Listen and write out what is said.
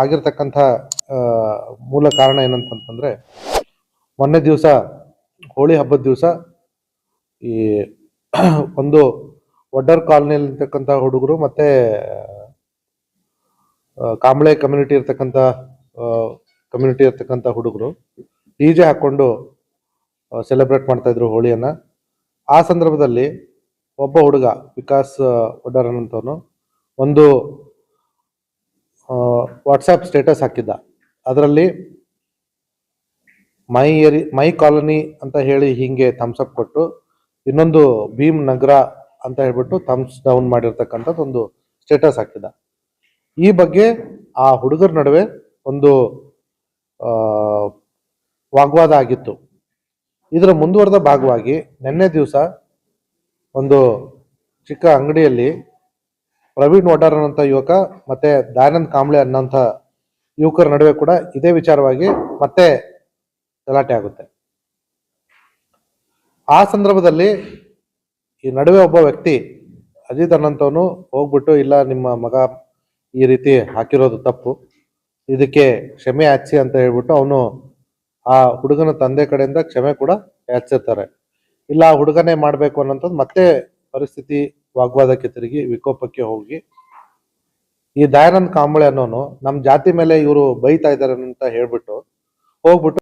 ಆಗಿರ್ತಕ್ಕಂಥ ಮೂಲ ಕಾರಣ ಏನಂತಂತಂದ್ರೆ, ಮೊನ್ನೆ ದಿವಸ, ಹೋಳಿ ಹಬ್ಬದ ದಿವಸ ಈ ಒಂದು ವಡ್ಡರ್ ಕಾಲೋನಿಯಲ್ಲಿ ಇರ್ತಕ್ಕಂಥ ಹುಡುಗರು ಮತ್ತೆ ಕಾಂಬಳೆ ಕಮ್ಯುನಿಟಿ ಇರ್ತಕ್ಕಂಥ ಕಮ್ಯುನಿಟಿ ಇರ್ತಕ್ಕಂಥ ಹುಡುಗರು ಡಿ ಜೆ ಹಾಕೊಂಡು ಸೆಲೆಬ್ರೇಟ್ ಮಾಡ್ತಾ ಹೋಳಿಯನ್ನು ಹೋಳಿಯನ್ನ. ಆ ಸಂದರ್ಭದಲ್ಲಿ ಒಬ್ಬ ಹುಡುಗ ವಿಕಾಸ್ ಒಡ್ಡರ್ ಅನ್ನೋಂಥವನು ಒಂದು ವಾಟ್ಸಪ್ ಸ್ಟೇಟಸ್ ಹಾಕಿದ್ದ. ಅದರಲ್ಲಿ ಮೈ ಏರಿ, ಮೈ ಕಾಲೋನಿ ಅಂತ ಹೇಳಿ ಹೀಗೆ ಥಮ್ಸ್ ಅಪ್ ಕೊಟ್ಟು, ಇನ್ನೊಂದು ಭೀಮ್ ನಗರ ಅಂತ ಹೇಳ್ಬಿಟ್ಟು ಥಮ್ಸ್ ಡೌನ್ ಮಾಡಿರ್ತಕ್ಕಂಥದ್ದು ಒಂದು ಸ್ಟೇಟಸ್ ಹಾಕಿದ್ದ. ಈ ಬಗ್ಗೆ ಆ ಹುಡುಗರ ನಡುವೆ ಒಂದು ವಾಗ್ವಾದ ಆಗಿತ್ತು. ಇದರ ಮುಂದುವರೆದ ಭಾಗವಾಗಿ ನಿನ್ನೆ ದಿವಸ ಒಂದು ಚಿಕ್ಕ ಅಂಗಡಿಯಲ್ಲಿ ಪ್ರವೀಣ್ ವಡಾರ್ ಅನ್ನೋಂಥ ಯುವಕ, ಮತ್ತೆ ದಯಾನಂದ್ ಕಾಂಬ್ಳೆ ಅನ್ನೋಂಥ ಯುವಕರ ನಡುವೆ ಕೂಡ ಇದೇ ವಿಚಾರವಾಗಿ ಮತ್ತೆ ಗಲಾಟೆ ಆಗುತ್ತೆ. ಆ ಸಂದರ್ಭದಲ್ಲಿ ಈ ನಡುವೆ ಒಬ್ಬ ವ್ಯಕ್ತಿ ಅಜಿತ್ ಅನ್ನಂಥವನು ಹೋಗ್ಬಿಟ್ಟು, ಇಲ್ಲ, ನಿಮ್ಮ ಮಗ ಈ ರೀತಿ ಹಾಕಿರೋದು ತಪ್ಪು, ಇದಕ್ಕೆ ಕ್ಷಮೆ ಯಾಚಿಸಿ ಅಂತ ಹೇಳ್ಬಿಟ್ಟು ಅವನು ಆ ಹುಡುಗನ ತಂದೆ ಕಡೆಯಿಂದ ಕ್ಷಮೆ ಕೂಡ ಯಾಚಿಸುತ್ತಾರೆ ಇಲ್ಲ, ಆ ಹುಡುಗನೇ ಮಾಡಬೇಕು ಅನ್ನೋಂಥದ್ದು ಮತ್ತೆ ಪರಿಸ್ಥಿತಿ ವಾಗ್ವಾದಕ್ಕೆ ತಿರುಗಿ ವಿಕೋಪಕ್ಕೆ ಹೋಗಿ. ಈ ದಯಾನಂದ್ ಕಾಂಬಳೆ ಅನ್ನೋನು ನಮ್ಮ ಜಾತಿ ಮೇಲೆ ಇವರು ಬೈತಾ ಇದ್ದಾರೆ ಅಂತ ಹೇಳ್ಬಿಟ್ಟು ಹೋಗ್ಬಿಟ್ಟು